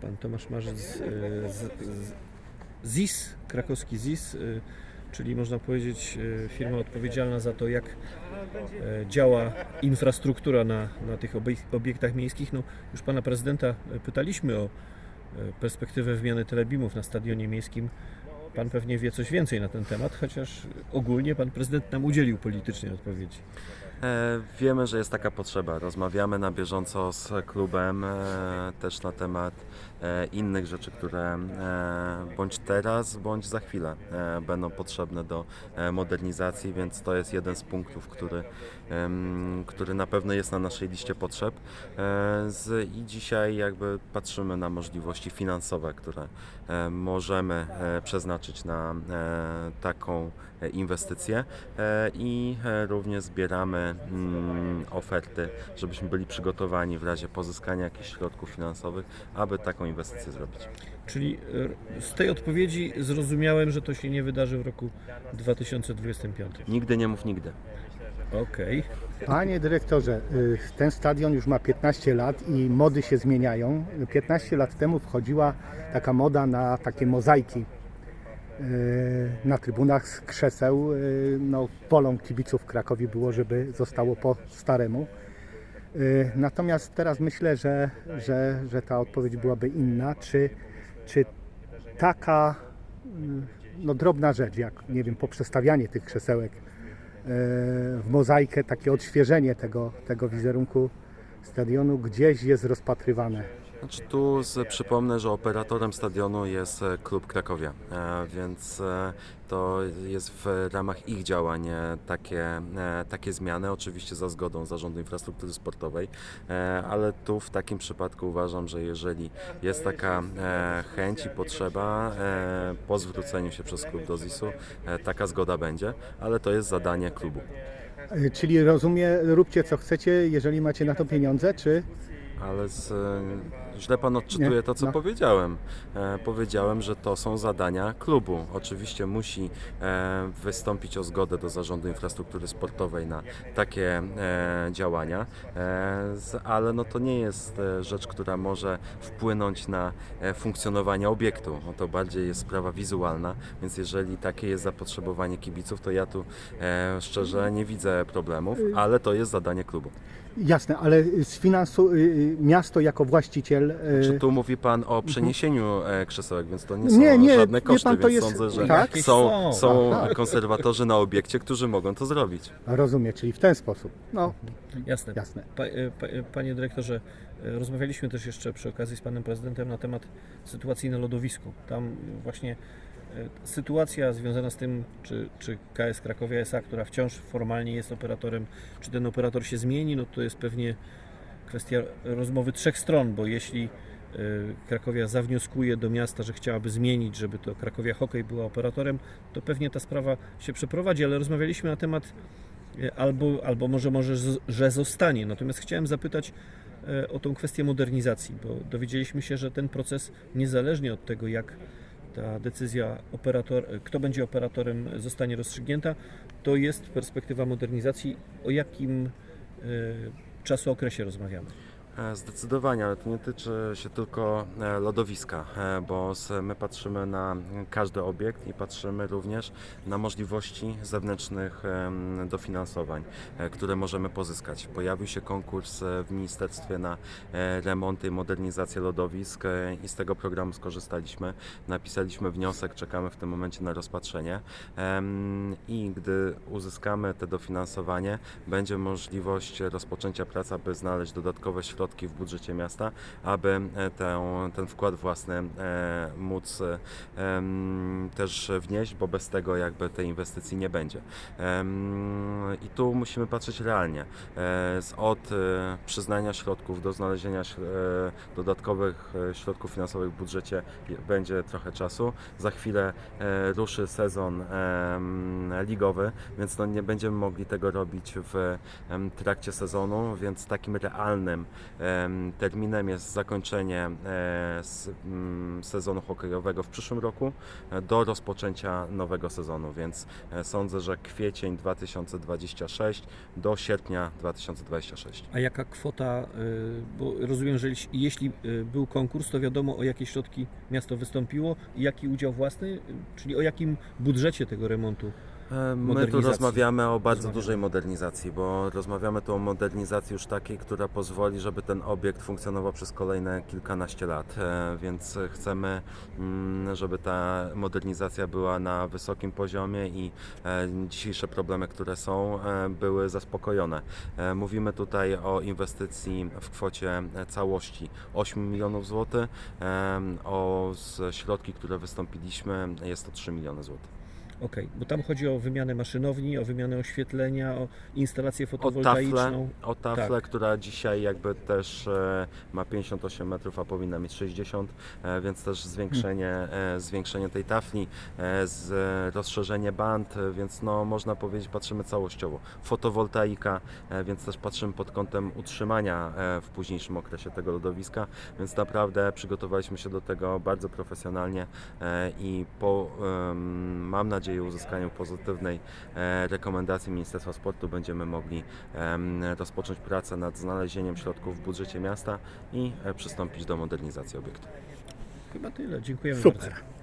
pan Tomasz Marzec z, e, z, z ZIS, krakowski ZIS, e, czyli można powiedzieć e, firma odpowiedzialna za to, jak działa infrastruktura na, na tych obie- obiektach miejskich. No, już pana prezydenta pytaliśmy o perspektywę wymiany telebimów na stadionie miejskim. Pan pewnie wie coś więcej na ten temat, chociaż ogólnie pan prezydent nam udzielił politycznej odpowiedzi. E, Wiemy, że jest taka potrzeba. Rozmawiamy na bieżąco z klubem e, też na temat e, innych rzeczy, które bądź teraz, bądź za chwilę będą potrzebne do modernizacji, więc to jest jeden z punktów, który, który na pewno jest na naszej liście potrzeb. I dzisiaj jakby patrzymy na możliwości finansowe, które możemy e, przeznaczyć na e, taką e, inwestycję e, i również zbieramy mm, oferty, żebyśmy byli przygotowani w razie pozyskania jakichś środków finansowych, aby taką inwestycję zrobić. Czyli z tej odpowiedzi zrozumiałem, że to się nie wydarzy w roku 2025. Nigdy nie mów nigdy. Okej. Panie dyrektorze, y, ten stadion już ma 15 lat i mody się zmieniają. 15 lat temu wchodziła taka moda na takie mozaiki na trybunach z krzeseł. Y, No, wolą kibiców w Krakowie było, żeby zostało po staremu. Y, Natomiast teraz myślę, że, że, że ta odpowiedź byłaby inna. Czy, czy taka y, no, drobna rzecz, jak nie wiem, poprzestawianie tych krzesełek e, w mozaikę, takie odświeżenie tego, tego wizerunku stadionu gdzieś jest rozpatrywane. Znaczy tu z, przypomnę, że operatorem stadionu jest e, klub Krakowia, e, więc e, to jest w ramach ich działań takie, takie zmiany, oczywiście za zgodą Zarządu Infrastruktury Sportowej, ale tu w takim przypadku uważam, że jeżeli jest taka chęć i potrzeba po zwróceniu się przez klub do ZIS-u, taka zgoda będzie, ale to jest zadanie klubu. Czyli rozumie, róbcie co chcecie, jeżeli macie na to pieniądze, czy Ale z, źle pan odczytuje Nie, to, co no. powiedziałem. E, powiedziałem, że to są zadania klubu. Oczywiście musi e, wystąpić o zgodę do Zarządu Infrastruktury Sportowej na takie e, działania, e, z, ale no to nie jest e, rzecz, która może wpłynąć na e, funkcjonowanie obiektu. No to bardziej jest sprawa wizualna, więc jeżeli takie jest zapotrzebowanie kibiców, to ja tu e, szczerze nie widzę problemów, ale to jest zadanie klubu. jasne, ale z finansu, y, y, miasto jako właściciel. y, Czy tu mówi Pan o przeniesieniu e, krzesełek, więc to nie są Nie, nie, żadne koszty, pan, to więc jest- sądzę, że tak? Są, są. są Aha. konserwatorzy na obiekcie, którzy mogą to zrobić. Rozumie, czyli w ten sposób. No, Jasne. jasne. Pa, e, pa, e, panie dyrektorze, e, rozmawialiśmy też jeszcze przy okazji z panem prezydentem na temat sytuacji na lodowisku. Tam właśnie e, sytuacja związana z tym, czy, czy KS Krakowia S.A., która wciąż formalnie jest operatorem, czy ten operator się zmieni, no to jest pewnie kwestia rozmowy trzech stron, bo jeśli e, Krakowia zawnioskuje do miasta, że chciałaby zmienić, żeby to Krakowia Hokej była operatorem, to pewnie ta sprawa się przeprowadzi, ale rozmawialiśmy na temat e, albo, albo może, może, że zostanie. Natomiast chciałem zapytać e, o tą kwestię modernizacji, bo dowiedzieliśmy się, że ten proces, niezależnie od tego, jak ta decyzja, operator, kto będzie operatorem, zostanie rozstrzygnięta, to jest perspektywa modernizacji. O jakim czasookresie rozmawiamy? E, Zdecydowanie, ale to nie tyczy się tylko e, lodowiska, e, bo my patrzymy na każdy obiekt i patrzymy również na możliwości zewnętrznych dofinansowań, które możemy pozyskać. Pojawił się konkurs w ministerstwie na remonty i modernizację lodowisk i z tego programu skorzystaliśmy. Napisaliśmy wniosek, czekamy w tym momencie na rozpatrzenie i gdy uzyskamy te dofinansowanie, będzie możliwość rozpoczęcia pracy, aby znaleźć dodatkowe środki w budżecie miasta, aby e, ten wkład własny e, móc e, też wnieść, bo bez tego jakby tej inwestycji nie będzie. I tu musimy patrzeć realnie. Od przyznania środków do znalezienia dodatkowych środków finansowych w budżecie będzie trochę czasu. Za chwilę ruszy sezon ligowy, więc no nie będziemy mogli tego robić w trakcie sezonu, więc takim realnym terminem jest zakończenie e, mm, sezonu hokejowego w przyszłym roku e, do rozpoczęcia nowego sezonu, więc e, sądzę, że kwiecień 2026 do sierpnia 2026. A jaka kwota, bo rozumiem, że jeśli- był konkurs, to wiadomo o jakie środki miasto wystąpiło i jaki udział własny, czyli o jakim budżecie tego remontu. E, My tu rozmawiamy o bardzo Rozmawiamy. dużej modernizacji, bo rozmawiamy tu o modernizacji już takiej, która pozwoli, żeby ten obiekt funkcjonował przez kolejne kilkanaście lat. E, Więc chcemy, mm, żeby ta modernizacja była na wysokim poziomie i e, dzisiejsze problemy, które są, były zaspokojone. Mówimy tutaj o inwestycji w kwocie całości 8 milionów złotych, o środki, które wystąpiliśmy, jest to 3 miliony złotych. Okej, bo tam chodzi o wymianę maszynowni, o wymianę oświetlenia, o instalację o taflę, fotowoltaiczną. o taflę Tak. która dzisiaj jakby też e, ma 58 metrów, a powinna mieć 60, e, więc też zwiększenie, e, zwiększenie tej tafli, z, rozszerzenie band, więc no można powiedzieć patrzymy całościowo. Fotowoltaika, więc też patrzymy pod kątem utrzymania w późniejszym okresie tego lodowiska, więc naprawdę przygotowaliśmy się do tego bardzo profesjonalnie i po, mam nadzieję uzyskaniu pozytywnej e, rekomendacji Ministerstwa Sportu będziemy mogli rozpocząć pracę nad znalezieniem środków w budżecie miasta i e, przystąpić do modernizacji obiektu. Chyba tyle, dziękujemy Super. bardzo.